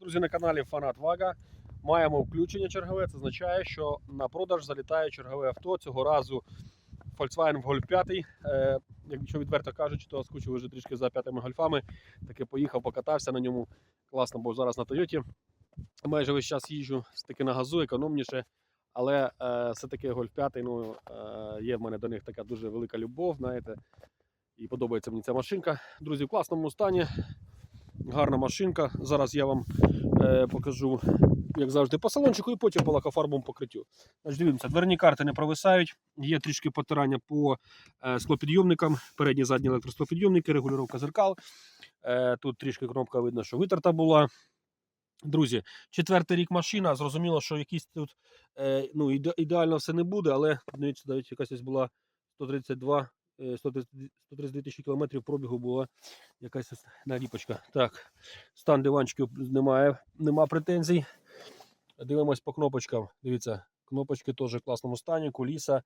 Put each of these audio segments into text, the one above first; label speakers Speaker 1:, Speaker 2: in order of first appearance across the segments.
Speaker 1: Друзі, на каналі Фанат Вага. Маємо включення чергове. Це означає, що на продаж залітає чергове авто. Цього разу Volkswagen Golf 5. Е, якщо відверто кажучи, то скучив вже трішки за п'ятими гольфами. Таки поїхав, покатався на ньому. Класно, бо зараз на Тойоті. Майже весь час їжджу таки на газу, економніше. Але е, все-таки Golf 5, ну, е, є в мене до них така дуже велика любов, знаєте. І подобається мені ця машинка. Друзі, в класному стані. Гарна машинка. Зараз я вам е, покажу, як завжди, по салончику і потім по лакофарбовому покриттю. Значить, дивіться, дверні карти не провисають, є трішки потирання по е, склопідйомникам, передні задні електросклопідйомники, регулювання зеркал. Е, тут трішки кнопка видно, що витерта була. Друзі, четвертий рік машина. Зрозуміло, що якісь тут е, ну, іде- ідеально все не буде, але дивіться, навіть якась ось була 132, е, 132 132 тисячі кілометрів пробігу була якась наліпочка. Так, стан диванчиків немає, нема претензій. Дивимось по кнопочкам. Дивіться, кнопочки теж в класному стані, куліса,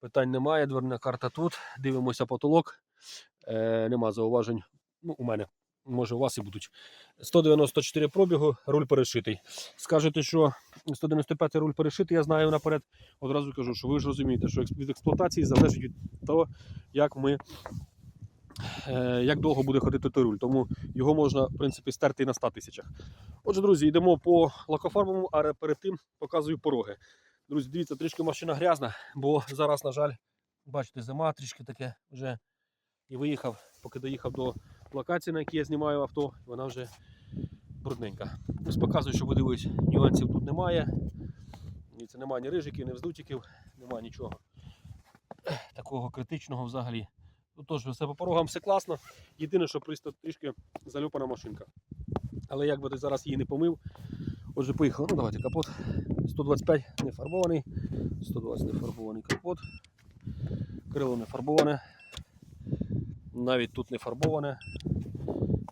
Speaker 1: питань немає, дверна карта тут. Дивимося потолок. Е, нема зауважень. Ну, у мене. Може, у вас і будуть. 194 пробігу, руль перешитий. Скажете, що 195 руль перешитий, я знаю наперед. Одразу кажу, що ви ж розумієте, що від експлуатації залежить від того, як ми е, як довго буде ходити той руль. Тому його можна, в принципі, стерти і на 100 тисячах. Отже, друзі, йдемо по лакофарбовому, а перед тим показую пороги. Друзі, дивіться, трішки машина грязна, бо зараз, на жаль, бачите, зима трішки таке вже і виїхав, поки доїхав до локації, на якій я знімаю авто, вона вже брудненька. Ось показую, що ви дивись, нюансів тут немає. Дивіться, немає ні рижиків, ні вздутиків, немає нічого такого критичного взагалі. Ну, тож, все по порогам все класно. Єдине, що просто трішки залюпана машинка. Але як би ти зараз її не помив. Отже, поїхав. Ну давайте капот. 125 не фарбований, 120 не фарбований капот. Крило не фарбоване. Навіть тут не фарбоване.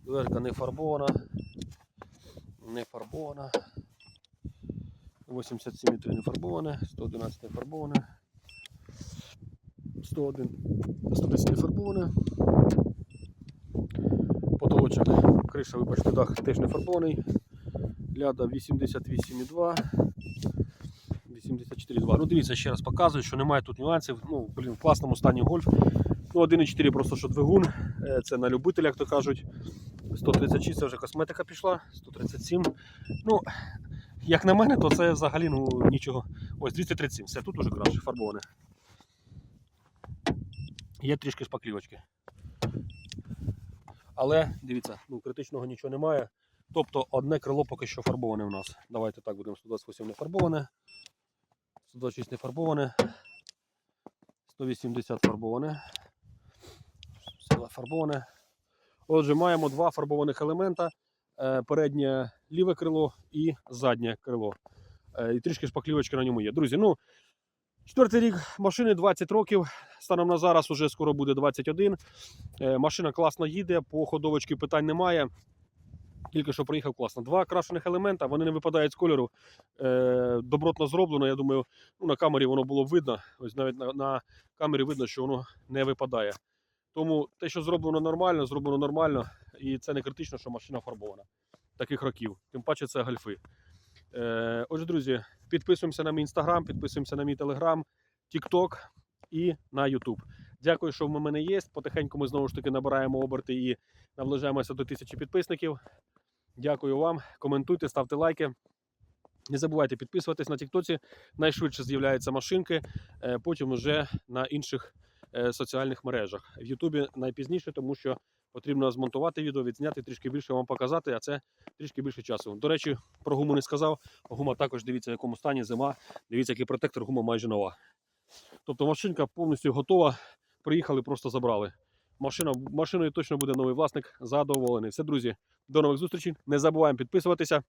Speaker 1: Дверка не фарбована. Не фарбована. 87,3 не фарбоване, 111 не фарбоване. 101, 110 не фарбоване. Потолочок, криша, вибачте, дах теж не фарбований. Ляда 88,2. 84,2. Ну, дивіться, ще раз показую, що немає тут нюансів. Ну, блін, в класному стані гольф. Ну, 1,4 просто що двигун. Е, Це на любителя, як то кажуть. 136 це вже косметика пішла, 137. Ну, як на мене, то це взагалі ну, нічого. Ось 237, все тут уже краще фарбоване. Є трішки шпаклівочки. Але дивіться, ну, критичного нічого немає. Тобто одне крило поки що фарбоване у нас. Давайте так будемо 128 не фарбоване, 126 не фарбоване, 180 фарбоване, фарбоване. Отже, маємо два фарбованих елемента: Е, переднє ліве крило і заднє крило. Е, І трішки шпаклівочки на ньому є. Друзі, ну четвертий рік машини 20 років. Станом на зараз уже скоро буде 21. Е, Машина класно їде, по ходовочці питань немає. Тільки що приїхав класно. Два крашених елемента, вони не випадають з кольору. Добротно зроблено. Я думаю, ну, на камері воно було б видно. Ось навіть на, на камері видно, що воно не випадає. Тому те, що зроблено нормально, зроблено нормально. І це не критично, що машина фарбована таких років. Тим паче це гольфи. Е, отже, друзі, підписуємося на мій інстаграм, підписуємося на мій телеграм, тікток і на Ютуб. Дякую, що в мене є. Потихеньку ми знову ж таки набираємо оберти і наближаємося до тисячі підписників. Дякую вам. Коментуйте, ставте лайки. Не забувайте підписуватись на Тіктоці. Найшвидше з'являються машинки, е, потім вже на інших соціальних мережах. В Ютубі найпізніше, тому що потрібно змонтувати відео, відзняти трішки більше вам показати, а це трішки більше часу. До речі, про гуму не сказав. Гума також дивіться, в якому стані зима. Дивіться, який протектор, гума майже нова. Тобто машинка повністю готова. Приїхали, просто забрали. Машина, машиною точно буде новий власник. Задоволений. Все, друзі, до нових зустрічей. Не забуваємо підписуватися.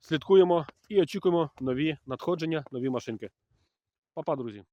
Speaker 1: Слідкуємо і очікуємо нові надходження, нові машинки. Па-па, друзі!